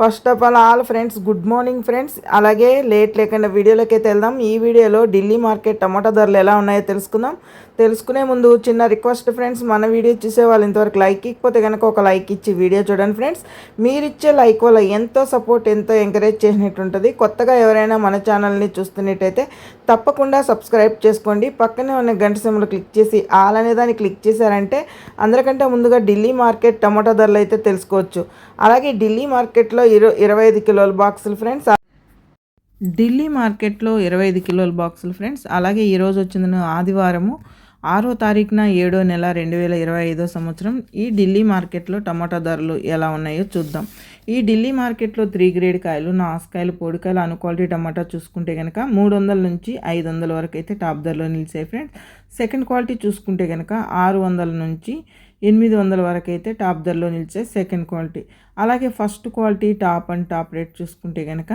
First of all all friends good morning friends అలాగే late లేకుండా వీడియోలోకి అయితే వెళ్దాం. ఈ వీడియోలో ఢిల్లీ మార్కెట్ టమాటా ధరలు ఎలా ఉన్నాయో తెలుసుకుందాం. తెలుసుకునే ముందు చిన్న రిక్వెస్ట్ ఫ్రెండ్స్ మన వీడియో చూసే వాళ్ళు ఇంతవరకు లైక్ ఇకపోతే కనుక ఒక లైక్ ఇచ్చి వీడియో చూడండి ఫ్రెండ్స్ మీరు ఇచ్చే లైక్ వల్ల ఎంతో సపోర్ట్ ఎంతో ఎంకరేజ్ చేసినట్టు ఉంటుంది కొత్తగా ఎవరైనా మన ఛానల్ని చూస్తున్నట్టయితే తప్పకుండా సబ్స్క్రైబ్ చేసుకోండి. పక్కనే ఉన్న గంట సింబల్ క్లిక్ చేసి ఆల్ అనే దాన్ని క్లిక్ చేశారంటే అందరికంటే ముందుగా ఢిల్లీ మార్కెట్ టమాటా ధరలు అయితే తెలుసుకోవచ్చు. అలాగే ఢిల్లీ మార్కెట్లో ఇరు ఇరవై ఐదు కిలోల బాక్సులు ఫ్రెండ్స్. ఢిల్లీ మార్కెట్లో ఇరవై ఐదు కిలోల బాక్సులు ఫ్రెండ్స్. అలాగే ఈరోజు వచ్చిందిన ఆదివారము. ఆరో తారీఖున ఏడో నెల రెండు వేల ఇరవై ఐదో సంవత్సరం ఈ ఢిల్లీ మార్కెట్లో టమాటా ధరలు ఎలా ఉన్నాయో చూద్దాం. ఈ ఢిల్లీ మార్కెట్లో త్రీ గ్రేడ్ కాయలు నాసుకాయలు పొడికాయలు అను క్వాలిటీ టమాటా చూసుకుంటే కనుక మూడు వందల నుంచి ఐదు వందల వరకు అయితే టాప్ ధరలో నిలిచాయి ఫ్రెండ్స్. సెకండ్ క్వాలిటీ చూసుకుంటే కనుక ఆరు వందల నుంచి ఎనిమిది వందల వరకు అయితే టాప్ ధరలో నిలిచే సెకండ్ క్వాలిటీ. అలాగే first quality top and top rate చూసుకుంటే కనుక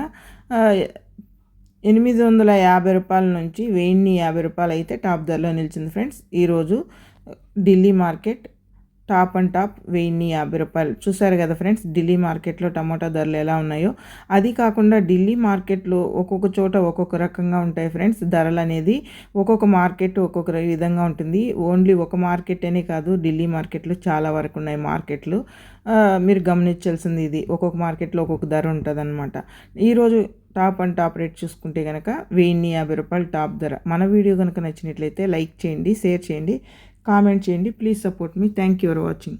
ఎనిమిది వందల యాభై రూపాయల నుంచి వెయ్యిన్ని యాభై రూపాయలు అయితే టాప్ ధరలో నిలిచింది ఫ్రెండ్స్. ఈరోజు Delhi market top and top వెయ్యి యాభై రూపాయలు. చూసారు కదా ఫ్రెండ్స్ ఢిల్లీ మార్కెట్లో టమాటా ధరలు ఎలా ఉన్నాయో? అది కాకుండా ఢిల్లీ మార్కెట్లో ఒక్కొక్క చోట ఒక్కొక్క రకంగా ఉంటాయి ఫ్రెండ్స్. ధరలు అనేది ఒక్కొక్క మార్కెట్ ఒక్కొక్క విధంగా ఉంటుంది. ఓన్లీ ఒక మార్కెట్ అనే కాదు ఢిల్లీ మార్కెట్లో చాలా వరకు ఉన్నాయి మార్కెట్లు. మీరు గమనించాల్సింది ఇది. ఒక్కొక్క మార్కెట్లో ఒక్కొక్క ధర ఉంటుంది అనమాట ఈరోజు టాప్ అండ్ టాప్ రేట్ చూసుకుంటే కనుక వెయ్యి యాభై రూపాయలు టాప్ ధర. మన వీడియో కనుక నచ్చినట్లయితే లైక్ చేయండి షేర్ చేయండి. కామెంట్ చేయండి. Please support me. Thank you for watching.